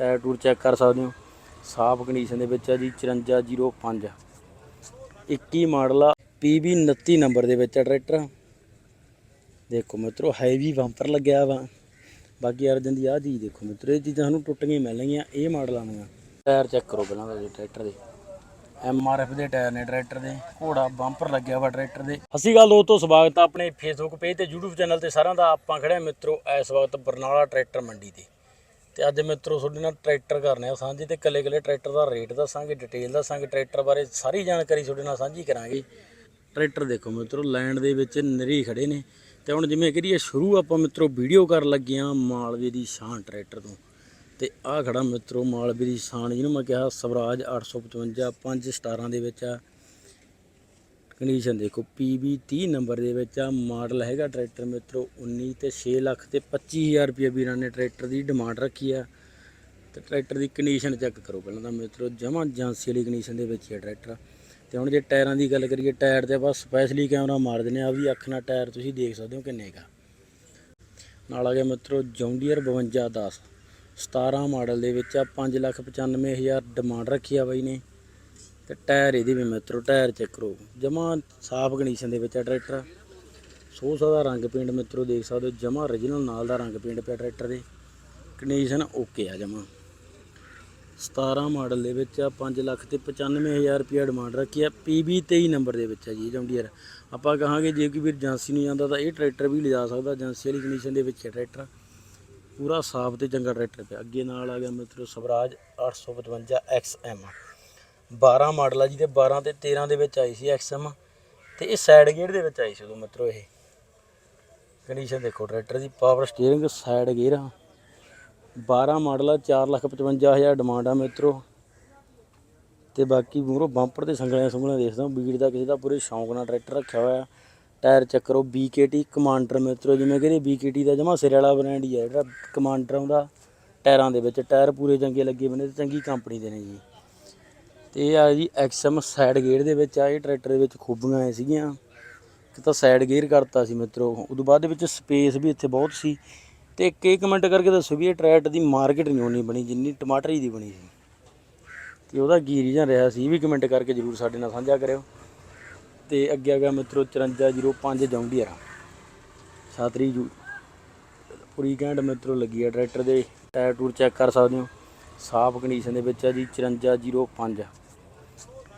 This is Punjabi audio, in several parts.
ਟਾਇਰ ਟੂਰ ਚੈੱਕ ਕਰ ਸਕਦੇ ਹੋ। ਸਾਫ਼ ਕੰਡੀਸ਼ਨ ਦੇ ਵਿੱਚ ਆ ਜੀ 5405 21 ਮਾਡਲ ਆ PB 29 ਨੰਬਰ ਦੇ ਵਿੱਚ ਆ ਟਰੈਕਟਰ। ਦੇਖੋ ਮਿੱਤਰੋ ਹੈਵੀ ਬੰਪਰ ਲੱਗਿਆ ਵਾ। ਬਾਕੀ ਅਰਜਨ ਦੀ ਆਹ ਚੀਜ਼ ਦੇਖੋ ਮਿੱਤਰੋ, ਇਹ ਚੀਜ਼ਾਂ ਸਾਨੂੰ ਟੁੱਟ ਗਈਆਂ ਮਿਲਣਗੀਆਂ, ਇਹ ਮਾਡਲ ਆਉਣਗੀਆਂ ਟਾਇਰ ਚੈੱਕ ਕਰੋ ਪਹਿਲਾਂ ਤਾਂ ਜੀ ਟਰੈਕਟਰ ਦੇ। ਐਫ ਦੇ ਟਾਇਰ ਨੇ ਟਰੈਕਟਰ ਦੇ। ਘੋੜਾ ਬੰਪਰ ਲੱਗਿਆ ਵਾ ਟਰੈਕਟਰ ਦੇ। ਅਸੀਂ ਗੱਲ ਦੋਸਤੋ, ਸਵਾਗਤ ਆ ਆਪਣੇ ਫੇਸਬੁੱਕ ਪੇਜ ਤੇ, YouTube ਚੈਨਲ ਤੇ ਸਾਰਿਆਂ ਦਾ। ਆਪਾਂ ਖੜੇ ਆ ਮਿੱਤਰੋ, ਇਸ ਵਕਤ ਬਰਨਾਲਾ ਟਰੈਕਟਰ ਮੰਡੀ ਤੇ। ਤੇ ਅੱਜ ਮਿੱਤਰੋ ਤੁਹਾਡੇ ਨਾਲ ਟਰੈਕਟਰ ਕਰਨੇ ਆ ਸਾਂਝੇ ਤੇ ਕੱਲੇ ਕੱਲੇ ਟਰੈਕਟਰ ਦਾ ਰੇਟ ਦੱਸਾਂਗੇ ਡਿਟੇਲ ਦੱਸਾਂਗੇ, ਟਰੈਕਟਰ ਬਾਰੇ ਸਾਰੀ ਜਾਣਕਾਰੀ ਤੁਹਾਡੇ ਨਾਲ ਸਾਂਝੀ ਕਰਾਂਗੇ। ਟਰੈਕਟਰ ਦੇਖੋ ਮਿੱਤਰੋ ਲੈਂਡ ਦੇ ਵਿੱਚ ਨਰੀ ਖੜੇ ਨੇ ਤੇ ਹੁਣ ਜਿਵੇਂ ਕਰੀਏ ਸ਼ੁਰੂ ਆਪਾਂ ਮਿੱਤਰੋ ਵੀਡੀਓ ਕਰਨ ਲੱਗੇ ਆ ਮਾਲਵੇ ਦੀ ਸ਼ਾਨ ਟਰੈਕਟਰ ਤੋਂ। ਤੇ ਆਹ ਖੜਾ ਮਿੱਤਰੋ ਮਾਲਵੇ ਦੀ ਸ਼ਾਨ ਜਿਹਨੂੰ ਮੈਂ ਕਿਹਾ ਸਵਰਾਜ 855 5 ਸਟਾਰਾਂ ਦੇ ਵਿੱਚ ਆ। ਕੰਡੀਸ਼ਨ ਦੇਖੋ PB 30 ਨੰਬਰ ਦੇ ਵਿੱਚ ਆ ਮਾਡਲ ਹੈਗਾ ਟਰੈਕਟਰ ਮਿੱਤਰੋ 19 ਤੇ 6 ਲੱਖ ਤੇ 25000 ਰੁਪਏ ਵੀਰਾਂ ਨੇ ਟਰੈਕਟਰ ਦੀ ਡਿਮਾਂਡ ਰੱਖੀ ਆ। ਤੇ ਟਰੈਕਟਰ ਦੀ ਕੰਡੀਸ਼ਨ ਚੈੱਕ ਕਰੋ ਪਹਿਲਾਂ ਤਾਂ ਮਿੱਤਰੋ, ਜਮਾਂ ਜਾਂਸੀ ਵਾਲੀ ਕੰਡੀਸ਼ਨ ਦੇ ਵਿੱਚ ਹੀ ਆ ਟਰੈਕਟਰ। ਤੇ ਹੁਣ ਜੇ ਟਾਇਰਾਂ ਦੀ ਗੱਲ ਕਰੀਏ, ਟਾਇਰ ਤੇ ਆਪਾਂ ਸਪੈਸ਼ਲੀ ਕੈਮਰਾ ਮਾਰ ਦਿੰਦੇ ਆ, ਆਹ ਵੀ ਅੱਖ ਨਾਲ ਟਾਇਰ ਤੁਸੀਂ ਦੇਖ ਸਕਦੇ ਹੋ ਕਿੰਨੇ ਕਾ ਨਾਲ ਆ ਗਿਆ ਮਿੱਤਰੋ, ਜੌਂਡੀਅਰ 5210 17 ਮਾਡਲ ਦੇ ਵਿੱਚ ਆ 595000 ਡਿਮਾਂਡ ਰੱਖੀ ਆ ਬਾਈ ਨੇ। ਤੇ ਟਾਇਰ ਇਹਦੇ ਵੀ ਮਿੱਤਰੋ, ਟਾਇਰ ਚੈੱਕ ਕਰੋ। ਜਮਾ ਸਾਫ਼ ਕੰਡੀਸ਼ਨ ਦੇ ਵਿੱਚ ਆ ਟਰੈਕਟਰ ਸੋਸਾ ਦਾ ਰੰਗ ਪੇਂਟ ਮਿੱਤਰੋ ਦੇਖ ਸਕਦੇ ਹੋ, ਜਮਾ origignal ਨਾਲ ਦਾ ਰੰਗ ਪੇਂਟ ਪਿਆ ਟਰੈਕਟਰ ਦੇ। ਕੰਡੀਸ਼ਨ ਓਕੇ ਆ ਜਮਾ। 17 ਮਾਡਲ ਦੇ ਵਿੱਚ ਆ 5 ਲੱਖ ਤੇ 95000 ਰੁਪਏ ਡਿਮਾਂਡ ਰੱਖੀ ਆ। PB 23 ਨੰਬਰ ਦੇ ਵਿੱਚ ਆ ਜੀ ਜੌਂਡੀਅਰ ਆਪਾਂ ਕਹਾਂਗੇ ਜੇ ਕੋਈ ਵੀਰ ਏਜੰਸੀ ਨੂੰ ਜਾਂਦਾ ਤਾਂ ਇਹ ਟਰੈਕਟਰ ਵੀ ਲਿਜਾ ਸਕਦਾ, ਏਜੰਸੀ ਵਾਲੀ ਕੰਡੀਸ਼ਨ ਦੇ ਵਿੱਚ ਹੈ ਟਰੈਕਟਰ ਪੂਰਾ ਸਾਫ਼ ਤੇ ਚੰਗਾ ਟਰੈਕਟਰ ਪਿਆ। ਅੱਗੇ ਨਾਲ ਆ ਗਿਆ ਮਿੱਤਰੋ ਸਵਰਾਜ 855 XM 12 ਮਾਡਲ ਆ ਜੀ ਤੇ 12 ਤੇ 13 ਦੇ ਵਿੱਚ ਆਈ ਸੀ XM ਤੇ ਇਹ ਸਾਈਡ ਗੇਅਰ ਦੇ ਵਿੱਚ ਆਈ ਸੀ ਉਦੋਂ ਮਿੱਤਰੋ ਇਹ। ਕੰਡੀਸ਼ਨ ਦੇਖੋ ਟਰੈਕਟਰ ਦੀ ਪਾਵਰ ਸਟੀਅਰਿੰਗ ਸਾਈਡ ਗੇਅਰ ਆ। 12 ਮਾਡਲ ਆ 455000 ਡਿਮਾਂਡ ਆ ਮਿੱਤਰੋ। ਤੇ ਬਾਕੀ ਮੂਰੋ ਬੰਪਰ ਤੇ ਸੰਗਲਿਆਂ ਸੰਗਲਿਆਂ ਦੇਖਦਾ ਬੀੜ ਦਾ ਕਿਸੇ ਦਾ ਪੂਰੇ ਸ਼ੌਂਕ ਨਾਲ ਟਰੈਕਟਰ ਰੱਖਿਆ ਹੋਇਆ। ਟਾਇਰ ਚੈੱਕ ਕਰੋ BKT ਕਮਾਂਡਰ ਮਿੱਤਰੋ, ਜਿਵੇਂ ਕਹਿੰਦੇ BKT ਦਾ ਜਮਾ ਸਿਰੇ ਵਾਲਾ ਬ੍ਰਾਂਡ ਹੀ ਹੈ ਜਿਹੜਾ ਕਮਾਂਡਰ ਆਉਂਦਾ। ਟਾਇਰਾਂ ਦੇ ਵਿੱਚ, ਟਾਇਰ ਪੂਰੇ ਚੰਗੇ ਲੱਗੇ ਬਨੇ ਤੇ ਚੰਗੀ ਕੰਪਨੀ ਦੇ ਨੇ ਜੀ। ਤੇ ਇਹ ਆ ਜੀ XM ਸਾਈਡ ਗੇਅਰ ਦੇ ਵਿੱਚ ਆ, ਇਹ ਟਰੈਕਟਰ ਦੇ ਵਿੱਚ ਖੂਬੀਆਂ ਆਏ ਸੀਗੀਆਂ। ਇੱਕ ਤਾਂ ਸਾਈਡ ਗੇਅਰ ਕਰਤਾ ਸੀ ਮਿੱਤਰੋ। ਉਦੋਂ ਬਾਅਦ ਦੇ ਵਿੱਚ ਸਪੇਸ ਵੀ ਇੱਥੇ ਬਹੁਤ ਸੀ। ਤੇ ਇੱਕ ਇਹ ਕਮੈਂਟ ਕਰਕੇ ਦੱਸੋ ਵੀ ਇਹ ਟਰੈਕਟਰ ਦੀ ਮਾਰਕੀਟ ਨਹੀਂ ਹੋਣੀ ਬਣੀ, ਜਿੰਨੀ ਟਮਾਟਰੀ ਦੀ ਬਣੀ ਸੀ। ਤੇ ਉਹਦਾ ਕੀ ਰੀਜਨ ਰਿਹਾ ਸੀ, ਇਹ ਵੀ ਕਮੈਂਟ ਕਰਕੇ ਜਰੂਰ ਸਾਡੇ ਨਾਲ ਸਾਂਝਾ ਕਰਿਓ। ਤੇ ਅੱਗੇ ਆ ਗਿਆ ਮਿੱਤਰੋ 5405 ਜੌਂਡੀਅਰ ਸਾਤਰੀ ਜੂ ਪੂਰੀ ਘੈਂਟ ਮਿੱਤਰੋ ਲੱਗੀ ਆ ਟਰੈਕਟਰ ਦੇ, ਟਾਇਰ ਟੂਰ ਚੈੱਕ ਕਰ ਸਕਦੇ ਹੋ। ਸਾਫ਼ ਕੰਡੀਸ਼ਨ ਦੇ ਵਿੱਚ ਆ ਜੀ 5405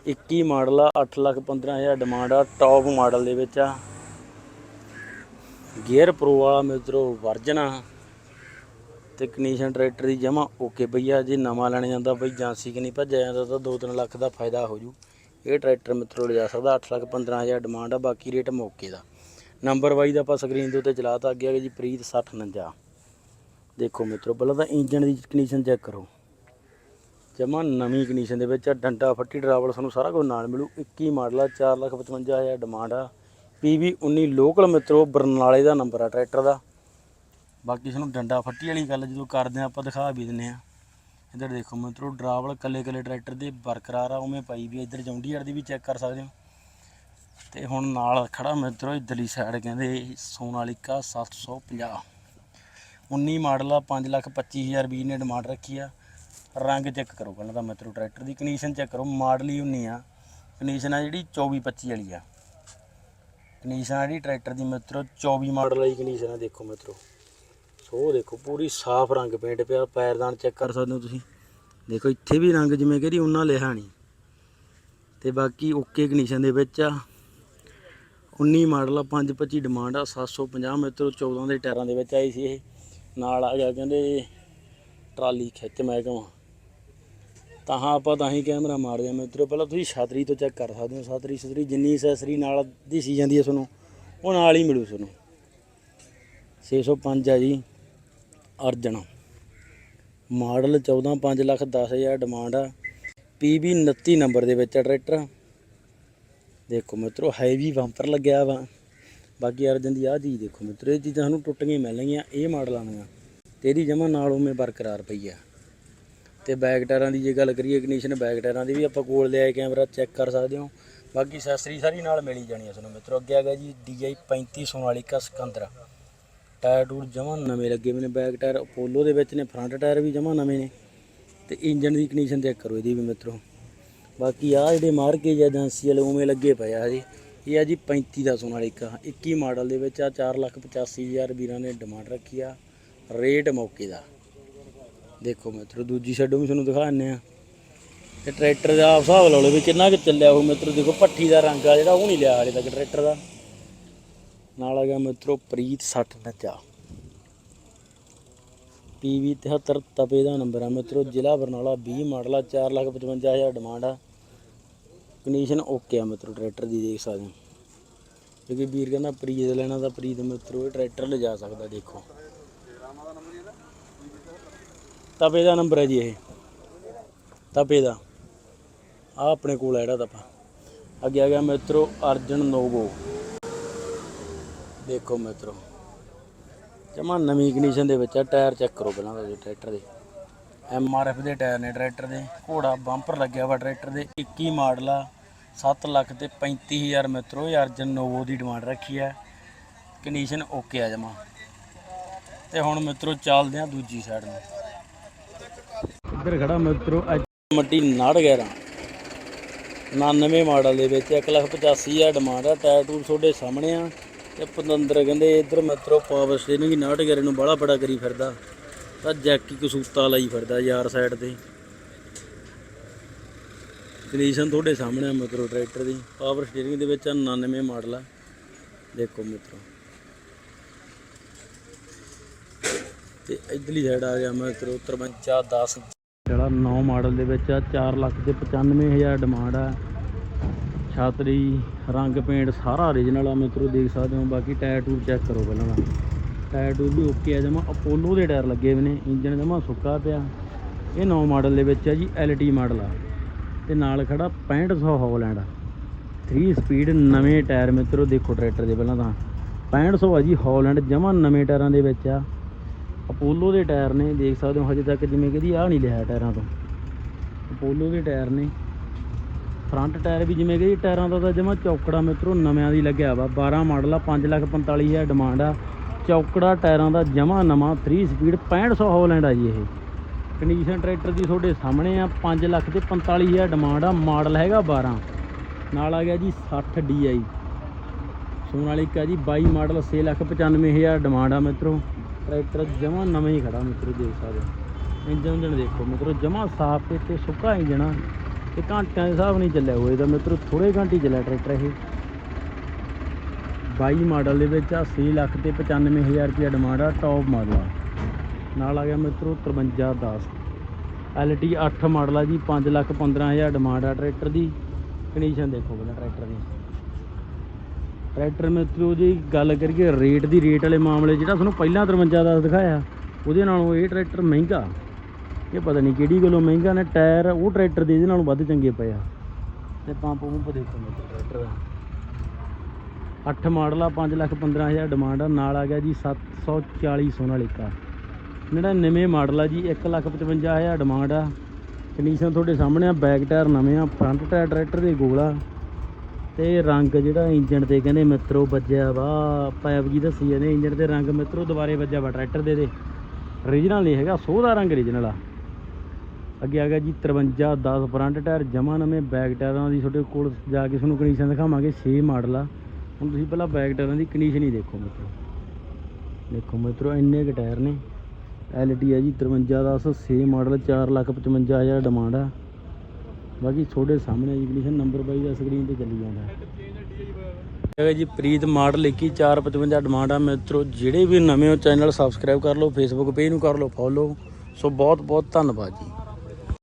21 ਮਾਡਲ ਆ 815000 ਡਿਮਾਂਡ ਆ ਟੌਪ ਮਾਡਲ ਦੇ ਵਿੱਚ ਆ। ਗੇਅਰ ਪ੍ਰੋ ਵਾਲਾ ਮਿੱਤਰੋ ਵਰਜਨ ਆ। ਤੇ ਕੰਡੀਸ਼ਨ ਟਰੈਕਟਰ ਦੀ ਜਮਾ ਓਕੇ ਭਈਆ ਜੇ ਨਵਾਂ ਲੈਣ ਜਾਂਦਾ ਬਈ ਏਜੰਸੀ ਕਿ ਨਹੀਂ ਭੱਜਿਆ ਜਾਂਦਾ ਤਾਂ 2-3 ਲੱਖ ਦਾ ਫਾਇਦਾ ਹੋ ਜੂ। ਇਹ ਟਰੈਕਟਰ ਮਿੱਤਰੋ ਲਿਜਾ ਸਕਦਾ 8 ਲੱਖ 15000 ਡਿਮਾਂਡ ਆ, ਬਾਕੀ ਰੇਟ ਮੌਕੇ ਦਾ। ਨੰਬਰ ਵਾਈਜ਼ ਆਪਾਂ ਸਕਰੀਨ ਦੇ ਉੱਤੇ ਚਲਾਤਾ ਅੱਗੇ ਆ ਗਿਆ ਜੀ ਪ੍ਰੀਤ 6049 ਦੇਖੋ ਮਿੱਤਰੋ, ਪਹਿਲਾਂ ਤਾਂ ਇੰਜਨ ਦੀ ਕੰਡੀਸ਼ਨ ਚੈੱਕ ਕਰੋ। ਜਮਾ ਨਵੀਂ ਕੰਡੀਸ਼ਨ ਦੇ ਵਿੱਚ ਆ, ਡੰਡਾ ਫੱਟੀ ਡਰਾਵਲ ਸਾਨੂੰ ਸਾਰਾ ਕੁਝ ਨਾਲ ਮਿਲੂ। 21 ਮਾਡਲ ਆ 455000 ਡਿਮਾਂਡ ਆ। PV 19 ਲੋਕਲ ਮਿੱਤਰੋ, ਬਰਨਾਲੇ ਦਾ ਨੰਬਰ ਆ ਟਰੈਕਟਰ ਦਾ। ਬਾਕੀ ਸਾਨੂੰ ਡੰਡਾ ਫੱਟੀ ਵਾਲੀ ਗੱਲ ਜਦੋਂ ਕਰਦੇ ਆ ਆਪਾਂ ਦਿਖਾ ਵੀ ਦਿੰਨੇ ਆ ਇੱਧਰ ਦੇਖੋ ਮਿੱਤਰੋ ਡਰਾਵਲ ਕੱਲੇ ਕੱਲੇ ਟਰੈਕਟਰ ਦੇ ਬਰਕਰਾਰ ਆ, ਉਵੇਂ ਪਾਈ ਵੀ ਇੱਧਰ ਜੌਂਡੀਆਰ ਦੀ ਵੀ ਚੈੱਕ ਕਰ ਸਕਦੇ ਹੋ। ਤੇ ਹੁਣ ਨਾਲ ਖੜਾ ਮਿੱਤਰੋ ਇਧਰਲੀ ਸਾਈਡ ਕਹਿੰਦੇ, ਸੋਨਾਲੀਕਾ 750 19 ਮਾਡਲ ਆ 525000 ਰੁਪਏ ਨੇ ਡਿਮਾਂਡ ਰੱਖੀ ਆ। ਰੰਗ ਚੈੱਕ ਕਰੋ ਪਹਿਲਾਂ ਤਾਂ ਮਿੱਤਰੋ ਟਰੈਕਟਰ ਦੀ ਕੰਡੀਸ਼ਨ ਚੈੱਕ ਕਰੋ ਮਾਡਲ ਹੀ 19 ਆ। ਕੰਡੀਸ਼ਨ ਆ ਜਿਹੜੀ 24 25 ਵਾਲੀ ਆ। ਕੰਡੀਸ਼ਨ ਆ ਜਿਹੜੀ ਟਰੈਕਟਰ ਦੀ ਮਿੱਤਰੋ 24 ਮਾਡਲ ਵਾਲੀ ਕੰਡੀਸ਼ਨ ਆ ਦੇਖੋ ਮਿੱਤਰੋ। ਸੋ ਦੇਖੋ, ਪੂਰੀ ਸਾਫ਼ ਰੰਗ ਪੇਂਟ ਪਿਆ, ਪੈਰਦਾਨ ਚੈੱਕ ਕਰ ਸਕਦੇ ਹੋ ਤੁਸੀਂ। ਦੇਖੋ, ਇੱਥੇ ਵੀ ਰੰਗ ਜਿਵੇਂ ਕਿ ਉਹਨਾਂ ਲਿਆ ਨਹੀਂ। ਤੇ ਬਾਕੀ ਓਕੇ ਕੰਡੀਸ਼ਨ ਦੇ ਵਿੱਚ ਆ। 19 ਮਾਡਲ ਆ 525 ਡਿਮਾਂਡ ਆ 750 ਮਿੱਤਰੋ 14 ਦੇ ਟਾਇਰਾਂ ਦੇ ਵਿੱਚ ਆਈ ਸੀ ਇਹ। ਨਾਲ ਆ ਗਿਆ ਕਹਿੰਦੇ, ਟਰਾਲੀ ਖਿੱਚ ਮੈਂ ਕਹਾਂ। ਤਾਂ ਹਾਂ, ਆਪਾਂ ਤਾਂ ਹੀ ਕੈਮਰਾ ਮਾਰਦੇ ਆ ਮਿੱਤਰੋ ਪਹਿਲਾਂ ਤੁਸੀਂ ਛਤਰੀ ਤੋਂ ਚੈੱਕ ਕਰ ਸਕਦੇ ਹੋ। ਛਤਰੀ ਛਤਰੀ ਜਿੰਨੀ ਸੈਸਰੀ ਨਾਲ ਦੀ ਸੀ ਜਾਂਦੀ ਹੈ ਤੁਹਾਨੂੰ, ਉਹ ਨਾਲ ਹੀ ਮਿਲੂ ਤੁਹਾਨੂੰ। 605 ਆ ਜੀ, ਅਰਜਨ। ਮਾਡਲ 14 5 ਲੱਖ 10000 ਡਿਮਾਂਡ ਆ। PB 29 ਨੰਬਰ ਦੇ ਵਿੱਚ ਆ ਟਰੈਕਟਰ ਦੇਖੋ ਮਿੱਤਰੋ ਹੈਵੀ ਬੰਪਰ ਲੱਗਿਆ ਵਾ। ਬਾਕੀ ਅਰਜਨ ਦੀ ਆਹ ਚੀਜ਼ ਦੇਖੋ ਮਿੱਤਰੋ, ਇਹ ਚੀਜ਼ਾਂ ਸਾਨੂੰ ਟੁੱਟੀਆਂ ਮਿਲਣਗੀਆਂ ਇਹ ਮਾਡਲਾਂ ਆਉਣਗੀਆਂ ਤੇ ਇਹਦੀ ਜਮਾ ਨਾਲ ਉਵੇਂ ਬਰਕਰਾਰ ਪਈ ਆ। ਤੇ ਬੈਕ ਟਾਇਰਾਂ ਦੀ ਜੇ ਗੱਲ ਕਰੀਏ ਕੰਡੀਸ਼ਨ ਬੈਕ ਟਾਇਰਾਂ ਦੀ ਵੀ ਆਪਾਂ ਕੋਲ ਲਿਆਏ ਕੈਮਰਾ ਚੈੱਕ ਕਰ ਸਕਦੇ ਹੋ। ਬਾਕੀ ਅਸੈਸਰੀ ਸਾਰੀ ਨਾਲ ਮਿਲੀ ਜਾਣੀ ਆ ਤੁਹਾਨੂੰ ਮਿੱਤਰੋ। ਅੱਗੇ ਆ ਗਿਆ ਜੀ DI 35 ਸੋਨਾਲੀਕਾ ਸਿਕੰਦਰ। ਟਾਇਰ ਟੂਰ ਜਮਾਂ ਨਵੇਂ ਲੱਗੇ ਹੋਏ ਨੇ ਬੈਕ ਟਾਇਰ ਅਪੋਲੋ ਦੇ ਵਿੱਚ ਨੇ ਫਰੰਟ ਟਾਇਰ ਵੀ ਜਮਾਂ ਨਵੇਂ ਨੇ। ਤੇ ਇੰਜਨ ਦੀ ਕੰਡੀਸ਼ਨ ਚੈੱਕ ਕਰੋ ਇਹਦੀ ਵੀ ਮਿੱਤਰੋ। ਬਾਕੀ ਆ ਜਿਹੜੇ ਮਾਰਕੇ ਜਾਂ ਏਜੰਸੀ ਵਾਲੇ ਉਵੇਂ ਲੱਗੇ ਪਏ ਆ ਜੀ ਇਹ ਆ ਜੀ 35 ਦਾ ਸੋਨਾਲੀਕਾ 21 ਮਾਡਲ ਦੇ ਵਿੱਚ ਆ 485000 ਵੀਰਾਂ ਨੇ ਡਿਮਾਂਡ ਰੱਖੀ ਆ। ਰੇਟ ਮੌਕੇ ਦਾ। ਦੇਖੋ ਮਿੱਤਰੋ, ਦੂਜੀ ਸਾਈਡ ਵੀ ਤੁਹਾਨੂੰ ਦਿਖਾ ਆ ਤੇ ਟਰੈਕਟਰ ਦਾ ਹਿਸਾਬ ਲਾ ਲਓ ਵੀ ਕਿੰਨਾ ਕੁ ਚੱਲਿਆ ਉਹ ਮਿੱਤਰੋ, ਦੇਖੋ ਪੱਠੀ ਦਾ ਰੰਗ ਆ ਜਿਹੜਾ, ਉਹ ਨਹੀਂ ਲਿਆ ਹਾਲੇ ਤੱਕ ਟਰੈਕਟਰ ਦਾ। ਨਾਲ ਆ ਗਿਆ ਮਿੱਤਰੋ ਪ੍ਰੀਤ 6049 ਪੀਵੀ 73 ਤਪੇ ਦਾ ਨੰਬਰ ਆ ਮਿੱਤਰੋ, ਜ਼ਿਲ੍ਹਾ ਬਰਨਾਲਾ 20 ਮਾਡਲ ਆ 455000 ਡਿਮਾਂਡ ਆ। ਕੰਡੀਸ਼ਨ ਓਕੇ ਆ ਮਿੱਤਰੋ ਟਰੈਕਟਰ ਦੀ ਦੇਖ ਸਕਦੇ ਹੋ। ਕਿਉਂਕਿ ਵੀਰ ਕਹਿੰਦਾ ਪ੍ਰੀਤ ਲੈਣਾ ਤਾਂ ਪ੍ਰੀਤ ਮਿੱਤਰੋ, ਇਹ ਟਰੈਕਟਰ ਲਿਜਾ ਸਕਦਾ, ਦੇਖੋ। ਤਪੇ ਦਾ ਨੰਬਰ ਹੈ ਜੀ ਇਹ। ਤਪੇ ਦਾ। ਆ ਆਪਣੇ ਕੋਲ ਹੈ ਜਿਹੜਾ ਤਪਾ ਅੱਗੇ ਆ ਗਿਆ ਮਿੱਤਰੋ ਅਰਜਨ ਨੋਵੋ। ਦੇਖੋ ਮਿੱਤਰੋ। ਜਮਾ ਨਵੀਂ ਕੰਡੀਸ਼ਨ ਦੇ ਵਿੱਚ ਆ, ਟਾਇਰ ਚੈੱਕ ਕਰੋ ਪਹਿਲਾਂ ਤਾਂ ਟਰੈਕਟਰ ਦੇ। ਐਮ ਆਰ ਐਫ ਦੇ ਟਾਇਰ ਨੇ ਟਰੈਕਟਰ ਦੇ। ਘੋੜਾ ਬੰਪਰ ਲੱਗਿਆ ਵਾ ਟਰੈਕਟਰ ਦੇ। 21 ਮਾਡਲ ਆ। 7 ਲੱਖ ਤੇ 35000 ਮਿੱਤਰੋ, ਇਹ ਅਰਜਨ ਨੋਵੋ ਦੀ ਡਿਮਾਂਡ ਰੱਖੀ ਹੈ ਕੰਡੀਸ਼ਨ ਓਕੇ ਆ ਜਮਾ। ਤੇ ਹੁਣ ਮਿੱਤਰੋ ਚੱਲਦੇ ਆ ਦੂਜੀ ਸਾਈਡ ਨੂੰ। ਇੱਧਰ ਖੜਾ ਮਿੱਤਰੋ ਅੱਜ ਮੱਟੀ 911 99 ਮਾਡਲ ਦੇ ਵਿੱਚ 185000 ਡਿਮਾਂਡ ਆ, ਟਾਇਰ ਟੂਰ ਤੁਹਾਡੇ ਸਾਹਮਣੇ ਆ। ਤੇ ਪਤੰਦਰ ਕਹਿੰਦੇ, ਇੱਧਰ ਮਿੱਤਰੋ ਪਾਵਰ ਸਟੇਰਿੰਗ 911 ਨੂੰ ਬੜਾ ਬੜਾ ਕਰੀ ਫਿਰਦਾ। ਤਾਂ ਜੈਕੀ ਕਸੂਤਾ ਲਾਈ ਫਿਰਦਾ ਯਾਰ ਸਾਈਡ ਤੇ। ਕੰਡੀਸ਼ਨ ਤੁਹਾਡੇ ਸਾਹਮਣੇ ਆ ਮਿੱਤਰੋ ਟਰੈਕਟਰ ਦੀ। ਪਾਵਰ ਸਟੀਅਰਿੰਗ ਦੇ ਵਿੱਚ ਆ 99 ਮਾਡਲ ਆ। ਦੇਖੋ ਮਿੱਤਰੋ। ਤੇ ਇਧਰਲੀ ਸਾਈਡ ਆ ਗਿਆ ਮਿੱਤਰੋ 5310 ਜਿਹੜਾ 9 ਮਾਡਲ ਦੇ ਵਿੱਚ ਆ 4 ਲੱਖ ਤੇ 95000 ਡਿਮਾਂਡ ਆ। ਛਾਤਰੀ, ਰੰਗ ਪੇਂਟ ਸਾਰਾ origignal ਆ, ਮਿੱਤਰੋ, ਦੇਖ ਸਕਦੇ ਹੋ। ਬਾਕੀ ਟਾਇਰ ਟੂਰ ਚੈੱਕ ਕਰੋ ਪਹਿਲਾਂ ਤਾਂ। ਟਾਇਰ ਟੂਰ ਵੀ ਓਕੇ ਆ, ਜਮਾ ਅਪੋਲੋ ਦੇ ਟਾਇਰ ਲੱਗੇ ਹੋਏ ਨੇ। ਇੰਜਨ ਜਮਾ ਸੁੱਕਾ ਪਿਆ। ਇਹ 9 ਮਾਡਲ ਦੇ ਵਿੱਚ ਆ ਜੀ LT ਮਾਡਲ ਆ। ਤੇ ਨਾਲ ਖੜਾ 6500 ਹੌਲੈਂਡ 3 ਸਪੀਡ ਨਵੇਂ ਟਾਇਰ ਮਿੱਤਰੋ, ਦੇਖੋ ਟਰੈਕਟਰ ਦੇ ਪਹਿਲਾਂ ਤਾਂ। 6500 ਆ ਜੀ ਹੌਲੈਂਡ ਜਮਾ ਨਵੇਂ ਟਾਇਰਾਂ ਦੇ ਵਿੱਚ ਆ। ਅਪੋਲੋ ਦੇ ਟਾਇਰ ਨੇ, ਦੇਖ ਸਕਦੇ ਹੋ ਹਜੇ ਤੱਕ ਜਿਵੇਂ ਕਹਦੀ ਆ ਨਹੀਂ ਲਿਆ ਟਾਇਰਾਂ ਤੋਂ। ਅਪੋਲੋ ਦੇ ਟਾਇਰ ਨੇ। ਫਰੰਟ ਟਾਇਰ ਵੀ ਜਿਵੇਂ ਕਿ ਟਾਇਰਾਂ ਦਾ ਤਾਂ ਜਮਾ ਚੌਕੜਾ ਮਿੱਤਰੋ, ਨਵਿਆਂ ਦੀ ਲੱਗਿਆ ਵਾ। 12 ਮਾਡਲ ਆ 545000 ਡਿਮਾਂਡ ਆ। ਚੌਕੜਾ ਟਾਇਰਾਂ ਦਾ ਜਮਾ ਨਵਾਂ 3 ਸਪੀਡ 6500 ਹੌਲੈਂਡ ਆ ਜੀ ਇਹ। ਕੰਡੀਸ਼ਨ ਟਰੈਕਟਰ ਦੀ ਤੁਹਾਡੇ ਸਾਹਮਣੇ ਆ 5 ਲੱਖ ਤੇ 45000 ਡਿਮਾਂਡ ਆ, ਮਾਡਲ ਹੈਗਾ 12 ਨਾਲ ਆ ਗਿਆ ਜੀ 60 DI ਆ ਜੀ 22 ਮਾਡਲ 6 ਲੱਖ 95000 ਡਿਮਾਂਡ ਆ ਮਿੱਤਰੋ। ਟਰੈਕਟਰ ਜਮਾ ਨਵੇਂ ਹੀ ਖੜਾ ਮਿੱਤਰੋ ਦੇਖ ਸਕਦੇ ਹੋ। ਇੰਜਨ ਇੰਜਨ ਦੇਖੋ, ਮਿੱਤਰੋ, ਜਮਾ ਸਾਫ਼ ਤੇ ਤੇ ਸੁੱਕਾ ਇੰਜਨ ਆ ਤੇ ਘੰਟਿਆਂ ਦੇ ਹਿਸਾਬ ਨਹੀਂ ਚੱਲਿਆ ਹੋਏ ਤਾਂ ਮਿੱਤਰੋ ਥੋੜੇ ਘੰਟੇ ਚੱਲਿਆ ਟਰੈਕਟਰ ਇਹ। 22 ਮਾਡਲ ਦੇ ਵਿੱਚ ਆ 6 ਲੱਖ ਤੇ 95000 ਰੁਪਏ ਡਿਮਾਂਡ ਆ ਟੌਪ ਮਾਡਲ ਆ। ਨਾਲ ਆ ਗਿਆ ਮਿੱਤਰੋ 5310 LT 8 ਮਾਡਲ ਆ ਜੀ 5 ਲੱਖ 15000 ਡਿਮਾਂਡ ਆ ਟਰੈਕਟਰ ਦੀ। ਕੰਡੀਸ਼ਨ ਦੇਖੋ ਪਹਿਲਾਂ ਟਰੈਕਟਰ ਦੀ। ਟਰੈਕਟਰ ਮਿੱਤਰੋ ਜੀ ਗੱਲ ਕਰੀਏ ਰੇਟ ਦੀ, ਰੇਟ ਵਾਲੇ ਮਾਮਲੇ ਜਿਹੜਾ ਤੁਹਾਨੂੰ ਪਹਿਲਾਂ 5310 ਦਿਖਾਇਆ, ਉਹਦੇ ਨਾਲੋਂ ਇਹ ਟਰੈਕਟਰ ਮਹਿੰਗਾ। ਇਹ ਪਤਾ ਨਹੀਂ ਕਿਹੜੀ ਗੱਲੋਂ ਮਹਿੰਗਾ ਨੇ, ਟਾਇਰ ਉਹ ਟਰੈਕਟਰ ਦੇ ਇਹਦੇ ਨਾਲੋਂ ਵੱਧ ਚੰਗੇ ਪਏ ਆ। ਤੇ ਪੰਪ ਪੰਪ ਦੇਖੋ ਮਿੱਤਰ ਟਰੈਕਟਰ ਦਾ। 8 ਮਾਡਲ ਆ 5 ਲੱਖ 15000 ਡਿਮਾਂਡ ਆ, ਨਾਲ ਆ ਗਿਆ ਜੀ 740 ਸੋਨਾਲੀਕਾ 99 ਮਾਡਲ ਆ ਜੀ 1 ਲੱਖ 55000 ਡਿਮਾਂਡ ਆ। ਕੰਡੀਸ਼ਨ ਤੁਹਾਡੇ ਸਾਹਮਣੇ ਆ, ਬੈਕ ਟਾਇਰ ਨਵੇਂ ਆ ਫਰੰਟ ਟਾਇਰ ਟਰੈਕਟਰ ਦੇ ਗੋਲ ਆ। ਤੇ ਰੰਗ ਜਿਹੜਾ ਇੰਜਣ ਤੇ ਕਹਿੰਦੇ ਮਿੱਤਰੋ ਵੱਜਿਆ ਵਾ। ਪਾਇਪ ਜੀ ਦੱਸੀ ਜਾਂਦੇ ਇੰਜਣ ਤੇ ਰੰਗ ਮਿੱਤਰੋ ਦੁਬਾਰੇ ਵੱਜਿਆ ਵਾ ਟਰੈਕਟਰ ਦੇ ਦੇ। ਓਰੀਜਨਲ ਨਹੀਂ ਹੈਗਾ ਸੋਹ ਦਾ ਰੰਗ ਓਰੀਜਨਲ ਆ। ਅੱਗੇ ਆ ਗਿਆ ਜੀ 53 10 ਫਰੰਟ ਟਾਇਰ ਜਮਾ ਨਵੇਂ ਬੈਕ ਟਾਇਰਾਂ ਦੀ। ਤੁਹਾਡੇ ਕੋਲ ਜਾ ਕੇ ਤੁਹਾਨੂੰ ਕੰਡੀਸ਼ਨ ਦਿਖਾਵਾਂਗੇ 6 ਮਾਡਲ ਆ। ਹੁਣ ਤੁਸੀਂ ਪਹਿਲਾਂ ਬੈਕ ਟਾਇਰਾਂ ਦੀ ਕੰਡੀਸ਼ਨ ਹੀ ਦੇਖੋ ਮਿੱਤਰੋ। ਦੇਖੋ ਮਿੱਤਰੋ, ਇੰਨੇ ਕੁ ਟਾਇਰ ਨੇ। ਐਲਟੀ ਆ ਜੀ 53 10 6 ਮਾਡਲ 4 ਲੱਖ 55000 ਡਿਮਾਂਡ ਆ। ਬਾਕੀ ਤੁਹਾਡੇ ਸਾਹਮਣੇ ਜੀ ਨੰਬਰ ਬਾਈ ਦਾ ਸਕਰੀਨ ਤੇ ਚੱਲੀ ਜਾਂਦਾ। ਹੈ ਜੀ ਪ੍ਰੀਤ ਮਾਡਲ 21 455 ਡਿਮਾਂਡ ਆ ਮਿੱਤਰੋ, ਜਿਹੜੇ ਵੀ ਨਵੇਂ ਹੋ, ਚੈਨਲ ਸਬਸਕ੍ਰਾਈਬ ਕਰ ਲਓ ਫੇਸਬੁੱਕ ਪੇਜ ਨੂੰ ਕਰ ਲਓ ਫੋਲੋ ਸੋ ਬਹੁਤ ਬਹੁਤ ਧੰਨਵਾਦ ਜੀ।